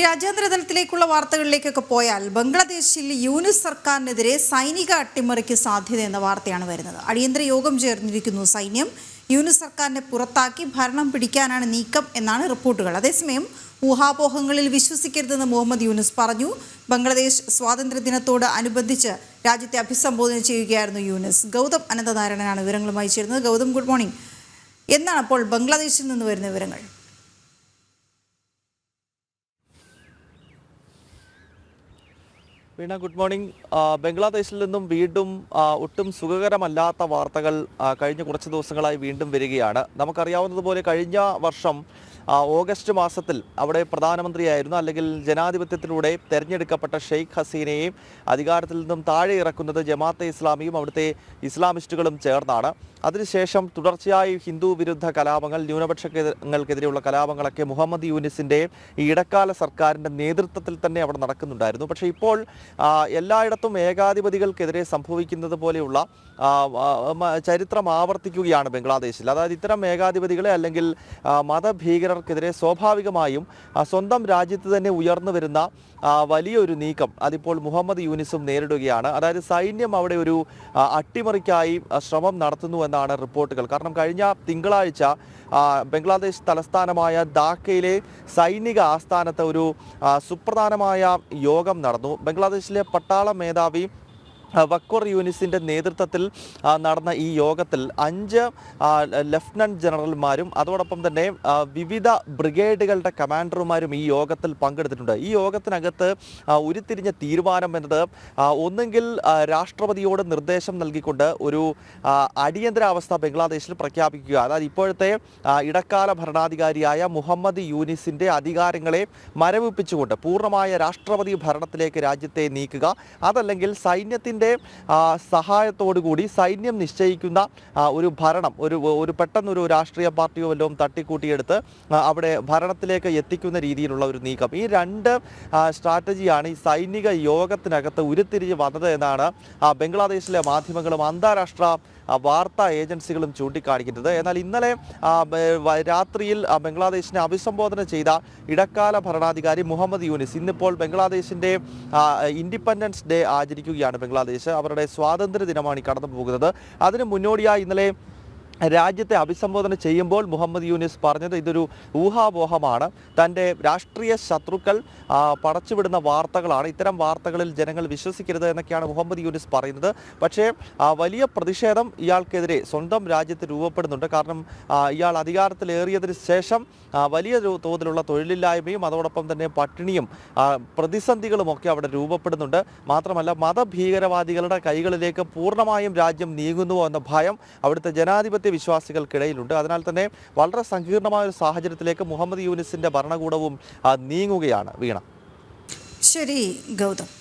ഇനി രാജ്യാന്തര തലത്തിലേക്കുള്ള വാർത്തകളിലേക്കൊക്കെ പോയാൽ ബംഗ്ലാദേശിൽ യൂനിസ് സർക്കാരിനെതിരെ സൈനിക അട്ടിമറിക്ക് സാധ്യത എന്ന വാർത്തയാണ് വരുന്നത്. അടിയന്തര യോഗം ചേർന്നിരിക്കുന്നു സൈന്യം. യൂനിസ് സർക്കാരിനെ പുറത്താക്കി ഭരണം പിടിക്കാനാണ് നീക്കം എന്നാണ് റിപ്പോർട്ടുകൾ. അതേസമയം ഊഹാപോഹങ്ങളിൽ വിശ്വസിക്കരുതെന്ന് മുഹമ്മദ് യൂനിസ് പറഞ്ഞു. ബംഗ്ലാദേശ് സ്വാതന്ത്ര്യ ദിനത്തോട് അനുബന്ധിച്ച് രാജ്യത്തെ അഭിസംബോധന ചെയ്യുകയായിരുന്നു യൂനിസ്. ഗൗതം അനന്തനാരായണനാണ് വിവരങ്ങളുമായി ചേരുന്നത്. Gautham good morning. എന്നാണ് അപ്പോൾ ബംഗ്ലാദേശിൽ നിന്ന് വരുന്ന വിവരങ്ങൾ? Veena good morning. ബംഗ്ലാദേശിൽ നിന്നും വീണ്ടും ഒട്ടും സുഖകരമല്ലാത്ത വാർത്തകൾ കഴിഞ്ഞ കുറച്ച് ദിവസങ്ങളായി വീണ്ടും വരികയാണ്. നമുക്കറിയാവുന്നതുപോലെ കഴിഞ്ഞ വർഷം ഓഗസ്റ്റ് മാസത്തിൽ അവിടെ പ്രധാനമന്ത്രിയായിരുന്നു അല്ലെങ്കിൽ ജനാധിപത്യത്തിലൂടെ തെരഞ്ഞെടുക്കപ്പെട്ട ഷെയ്ഖ് ഹസീനയെയും അധികാരത്തിൽ നിന്നും താഴെ ഇറക്കുന്നത് ജമാഅത്തെ ഇസ്ലാമിയും അവിടുത്തെ ഇസ്ലാമിസ്റ്റുകളും ചേർന്നാണ്. അതിനുശേഷം തുടർച്ചയായി ഹിന്ദു വിരുദ്ധ കലാപങ്ങൾ ന്യൂനപക്ഷങ്ങൾക്കെതിരെയുള്ള കലാപങ്ങളൊക്കെ മുഹമ്മദ് യൂനിസിന്റെ ഈ ഇടക്കാല സർക്കാരിന്റെ നേതൃത്വത്തിൽ തന്നെ അവിടെ നടക്കുന്നുണ്ടായിരുന്നു. പക്ഷേ ഇപ്പോൾ എല്ലായിടത്തും ഏകാധിപതികൾക്കെതിരെ സംഭവിക്കുന്നത് പോലെയുള്ള ചരിത്രം ആവർത്തിക്കുകയാണ് ബംഗ്ലാദേശിൽ. അതായത് ഇത്തരം ഏകാധിപതികളെ അല്ലെങ്കിൽ മതഭീകരർക്കെതിരെ സ്വാഭാവികമായും സ്വന്തം രാജ്യത്ത് തന്നെ ഉയർന്നു വരുന്ന വലിയൊരു നീക്കം അതിപ്പോൾ മുഹമ്മദ് യൂനിസും നേരിടുകയാണ്. അതായത് സൈന്യം അവിടെ ഒരു അട്ടിമറിക്കായി ശ്രമം നടത്തുന്നു എന്നാണ് റിപ്പോർട്ടുകൾ. കാരണം കഴിഞ്ഞ തിങ്കളാഴ്ച ബംഗ്ലാദേശ് തലസ്ഥാനമായ ധാക്കയിലെ സൈനിക ആസ്ഥാനത്ത് ഒരു സുപ്രധാനമായ യോഗം നടന്നു. ബംഗ്ലാദേശിലെ പട്ടാള മേധാവി ആ, വക്വർ യൂനിസിന്റെ നേതൃത്വത്തിൽ നടന്ന ഈ യോഗത്തിൽ അഞ്ച് ലഫ്റ്റനന്റ് ജനറൽമാരും അതോടൊപ്പം തന്നെ വിവിധ ബ്രിഗേഡുകളുടെ കമാൻഡർമാരും ഈ യോഗത്തിൽ പങ്കെടുത്തിട്ടുണ്ട്. ഈ യോഗത്തിനകത്ത് ഉരുത്തിരിഞ്ഞ തീരുമാനം എന്നത് ഒന്നുകിൽ രാഷ്ട്രപതിയോട് നിർദ്ദേശം നൽകിക്കൊണ്ട് ഒരു അടിയന്തരാവസ്ഥ ബംഗ്ലാദേശിൽ പ്രഖ്യാപിക്കുക. അതായത് ഇപ്പോഴത്തെ ഇടക്കാല ഭരണാധികാരിയായ മുഹമ്മദ് യൂനിസിന്റെ അധികാരങ്ങളെ മരവിപ്പിച്ചുകൊണ്ട് പൂർണമായ രാഷ്ട്രപതി ഭരണത്തിലേക്ക് രാജ്യത്തെ നീക്കുക അതല്ലെങ്കിൽ സൈന്യത്തിന്റെ സഹായത്തോടു കൂടി സൈന്യം നിശ്ചയിക്കുന്ന ഒരു ഭരണം ഒരു ഒരു പെട്ടെന്നൊരു രാഷ്ട്രീയ പാർട്ടിയോ വല്ലതും തട്ടിക്കൂട്ടിയെടുത്ത് അവിടെ ഭരണത്തിലേക്ക് എത്തിക്കുന്ന രീതിയിലുള്ള ഒരു നീക്കം. ഈ രണ്ട് സ്ട്രാറ്റജിയാണ് ഈ സൈനിക യോഗത്തിനകത്ത് ഉരുത്തിരിഞ്ഞ് വന്നത് എന്നാണ് ബംഗ്ലാദേശിലെ മാധ്യമങ്ങളും അന്താരാഷ്ട്ര വാർത്താ ഏജൻസികളും ചൂണ്ടിക്കാണിക്കുന്നത്. എന്നാൽ ഇന്നലെ രാത്രിയിൽ ബംഗ്ലാദേശിനെ അഭിസംബോധന ചെയ്ത ഇടക്കാല ഭരണാധികാരി മുഹമ്മദ് യൂനിസ് ഇന്നിപ്പോൾ ബംഗ്ലാദേശിന്റെ ഇൻഡിപെൻഡൻസ് ഡേ ആചരിക്കുകയാണ് ബംഗ്ലാദേശ് അവരുടെ സ്വാതന്ത്ര്യ ദിനമാണ് ഈ കടന്നു പോകുന്നത് അതിന് മുന്നോടിയായി ഇന്നലെ രാജ്യത്തെ അഭിസംബോധന ചെയ്യുമ്പോൾ മുഹമ്മദ് യൂനിസ് പറഞ്ഞത് ഇതൊരു ഊഹാപോഹമാണ്. തന്റെ രാഷ്ട്രീയ ശത്രുക്കൾ പടച്ചുവിടുന്ന വാർത്തകളാണ്. ഇത്തരം വാർത്തകളിൽ ജനങ്ങൾ വിശ്വസിക്കരുത് എന്നൊക്കെയാണ് മുഹമ്മദ് യൂനിസ് പറയുന്നത്. പക്ഷേ വലിയ പ്രതിഷേധം ഇയാൾക്കെതിരെ സ്വന്തം രാജ്യത്ത് രൂപപ്പെടുന്നുണ്ട്. കാരണം ഇയാൾ അധികാരത്തിലേറിയതിന് ശേഷം വലിയ തോതിലുള്ള തൊഴിലില്ലായ്മയും അതോടൊപ്പം തന്നെ പട്ടിണിയും പ്രതിസന്ധികളുമൊക്കെ അവിടെ രൂപപ്പെടുന്നുണ്ട്. മാത്രമല്ല മതഭീകരവാദികളുടെ കൈകളിലേക്ക് പൂർണമായും രാജ്യം നീങ്ങുന്നുവോ എന്ന ഭയം അവിടുത്തെ ജനാധിപത്യ വിശ്വാസികൾക്കിടയിലുണ്ട്. അതിനാൽ തന്നെ വളരെ സങ്കീർണമായ ഒരു സാഹചര്യത്തിലേക്ക് മുഹമ്മദ് യൂനിസിന്റെ ഭരണകൂടവും നീങ്ങുകയാണ്. വീണ. ശരി ഗൗതം.